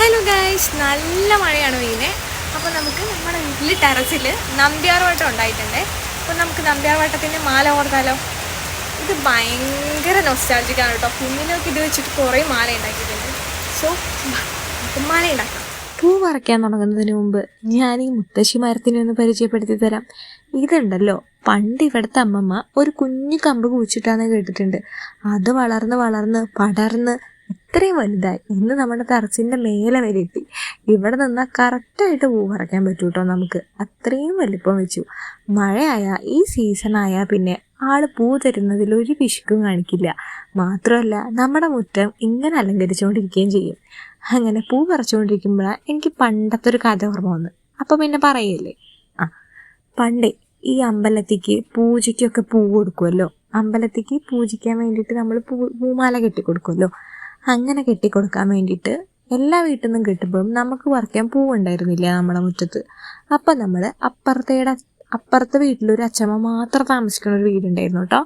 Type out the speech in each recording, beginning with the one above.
Hello guys നല്ല മഴയാണ് പെയ്യുന്നത് അപ്പോൾ നമുക്ക് നമ്മുടെ വീട്ടിൽ ടെറസിൽ നമ്പ്യാർ വട്ടം ഉണ്ടായിട്ടുണ്ട്. അപ്പോൾ നമുക്ക് നമ്പ്യാർ വട്ടത്തിന്റെ മാല ഓർത്താലോ? ഇത് ഭയങ്കര നൊസ്റ്റാൾജിക്കാണ് കേട്ടോ. കുഞ്ഞിനൊക്കെ ഇത് വെച്ചിട്ട് കുറേ മാല ഉണ്ടാക്കിയിട്ടുണ്ട്. സോ മാല ഉണ്ടാക്കാം. പൂ വറയ്ക്കാൻ തുടങ്ങുന്നതിന് മുമ്പ് ഞാൻ ഈ മുത്തശ്ശി മരത്തിനെ ഒന്ന് പരിചയപ്പെടുത്തി തരാം. ഇതുണ്ടല്ലോ പണ്ട് ഇവിടുത്തെ അമ്മമ്മ ഒരു കുഞ്ഞു കമ്പ് കുഴിച്ചിട്ടാന്ന് കേട്ടിട്ടുണ്ട്. അത് വളർന്ന് വളർന്ന് പടർന്ന് ഇത്രയും വലുതായി. ഇന്ന് നമ്മുടെ ടെറസിന്റെ മേലെ വരെ എത്തി. ഇവിടെ നിന്നാൽ കറക്റ്റായിട്ട് പൂ പറിക്കാൻ പറ്റൂ കേട്ടോ നമുക്ക്. അത്രയും വലിപ്പം വെച്ചു. മഴയായ ഈ സീസണായാൽ പിന്നെ ആൾ പൂ തരുന്നതിൽ ഒരു പിശുക്കും കാണിക്കില്ല. മാത്രമല്ല നമ്മുടെ മുറ്റം ഇങ്ങനെ അലങ്കരിച്ചുകൊണ്ടിരിക്കുകയും ചെയ്യും. അങ്ങനെ പൂ പറിച്ചുകൊണ്ടിരിക്കുമ്പോഴാണ് എനിക്ക് പണ്ടത്തെ ഒരു കഥ ഓർമ്മ വന്ന്. അപ്പം പിന്നെ പറയല്ലേ? ആ പണ്ടേ ഈ അമ്പലത്തിക്ക് പൂജയ്ക്കൊക്കെ പൂ കൊടുക്കുമല്ലോ അമ്പലത്തിക്ക് പൂജിക്കാൻ വേണ്ടിയിട്ട് നമ്മൾ പൂ പൂമാല കെട്ടിക്കൊടുക്കുമല്ലോ അങ്ങനെ കെട്ടിക്കൊടുക്കാൻ വേണ്ടിയിട്ട് എല്ലാ വീട്ടിൽ നിന്നും കിട്ടുമ്പോഴും നമുക്ക് പറിക്കാൻ പൂവുണ്ടായിരുന്നില്ല നമ്മുടെ മുറ്റത്ത്. അപ്പം നമ്മൾ അപ്പുറത്തേടെ അപ്പുറത്തെ വീട്ടിലൊരു അച്ഛമ്മ മാത്രം താമസിക്കുന്ന ഒരു വീടുണ്ടായിരുന്നു കേട്ടോ.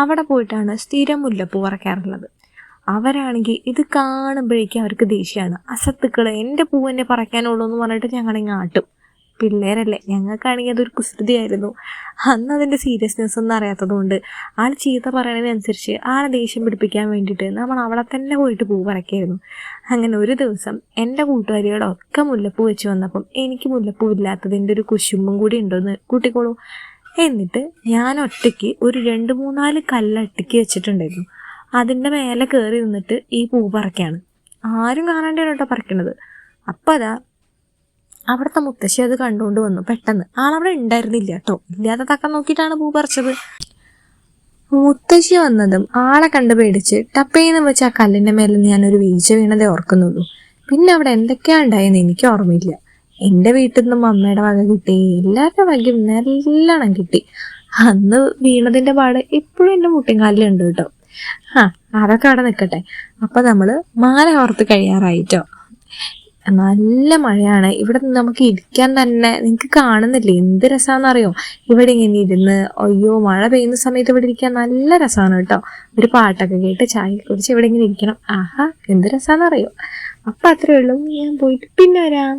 അവിടെ പോയിട്ടാണ് സ്ഥിരം മുല്ലപ്പൂ പറിക്കാറുള്ളത് അവരാണെങ്കിൽ ഇത് കാണുമ്പോഴേക്കും അവർക്ക് ദേഷ്യമാണ് അസത്തുക്കൾ എന്റെ പൂവെന്നെ പറിക്കാനുള്ളൂ എന്ന് പറഞ്ഞിട്ട് ഞങ്ങളിങ്ങ് ആട്ടും. പിള്ളേരല്ലേ? ഞങ്ങൾക്കാണെങ്കിൽ അതൊരു കുസൃതിയായിരുന്നു. അന്ന് അതിന്റെ സീരിയസ്നെസ് ഒന്നും അറിയാത്തതുകൊണ്ട് ആൾ ചീത്ത പറയണതിനനുസരിച്ച് ആളെ ദേഷ്യം പിടിപ്പിക്കാൻ വേണ്ടിയിട്ട് നമ്മൾ അവിടെ തന്നെ പോയിട്ട് പൂ പറക്കായിരുന്നു. അങ്ങനെ ഒരു ദിവസം എന്റെ കൂട്ടുകാരികളൊക്കെ മുല്ലപ്പൂ വെച്ച് വന്നപ്പം എനിക്ക് മുല്ലപ്പൂ ഇല്ലാത്തതിന്റെ ഒരു കുശുമ്പും കൂടി ഉണ്ടോയെന്ന് കൂട്ടിക്കോളൂ. എന്നിട്ട് ഞാൻ ഒറ്റയ്ക്ക് ഒരു രണ്ട് മൂന്നാൽ കല്ലട്ടിക്ക് വെച്ചിട്ടുണ്ടായിരുന്നു. അതിന്റെ മേലെ കയറി നിന്നിട്ട് ഈ പൂ പറക്കാണ്. ആരും കാണാണ്ടാണ് കേട്ടോ പറിക്കണത്. അപ്പോൾ അതാ അവിടുത്തെ മുത്തശ്ശി അത് കണ്ടുകൊണ്ട് വന്നു. പെട്ടെന്ന്. ആളവിടെ ഉണ്ടായിരുന്നില്ല കേട്ടോ. ഇല്ലാതെ തക്ക നോക്കിയിട്ടാണ് പൂ പറിച്ചത്. മുത്തശ്ശി വന്നതും ആളെ കണ്ട് പേടിച്ച് ടപ്പേന്ന് വെച്ച് ആ കല്ലിന്റെ മേലെ ഞാൻ ഒരു വീഴ്ച വീണതേ ഓർക്കുന്നുള്ളൂ. പിന്നെ അവിടെ എന്തൊക്കെയാ ഉണ്ടായെന്ന് എനിക്ക് ഓർമ്മയില്ല. എന്റെ വീട്ടിൽ നിന്നും അമ്മയുടെ വക കിട്ടി. എല്ലാവരുടെ വകയും നല്ലോണം കിട്ടി. അന്ന് വീണതിന്റെ പാട് ഇപ്പോഴും എന്റെ കല്ലുണ്ട് കേട്ടോ. ആ അതൊക്കെ അവിടെ നിൽക്കട്ടെ. അപ്പൊ നമ്മൾ മാല ഓർത്ത് കഴിയാറായിട്ടോ നല്ല മഴയാണ്. ഇവിടെ നമുക്ക് ഇരിക്കാൻ തന്നെ നിങ്ങൾക്ക് കാണുന്നില്ലേ? എന്ത് രസമാണെന്നറിയോ ഇവിടെ ഇങ്ങനെ ഇരുന്ന് അയ്യോ മഴ പെയ്യുന്ന സമയത്ത് ഇവിടെ ഇരിക്കാൻ നല്ല രസമാണ് കേട്ടോ. ഒരു പാട്ടൊക്കെ കേട്ട് ചായ കുടിച്ച് ഇവിടെ ഇങ്ങനെ ഇരിക്കണം. ആഹാ എന്ത് രസമാണെന്നറിയോ അപ്പൊ അത്രേ ഉള്ളൂ. ഞാൻ പോയിട്ട് പിന്നെ വരാം.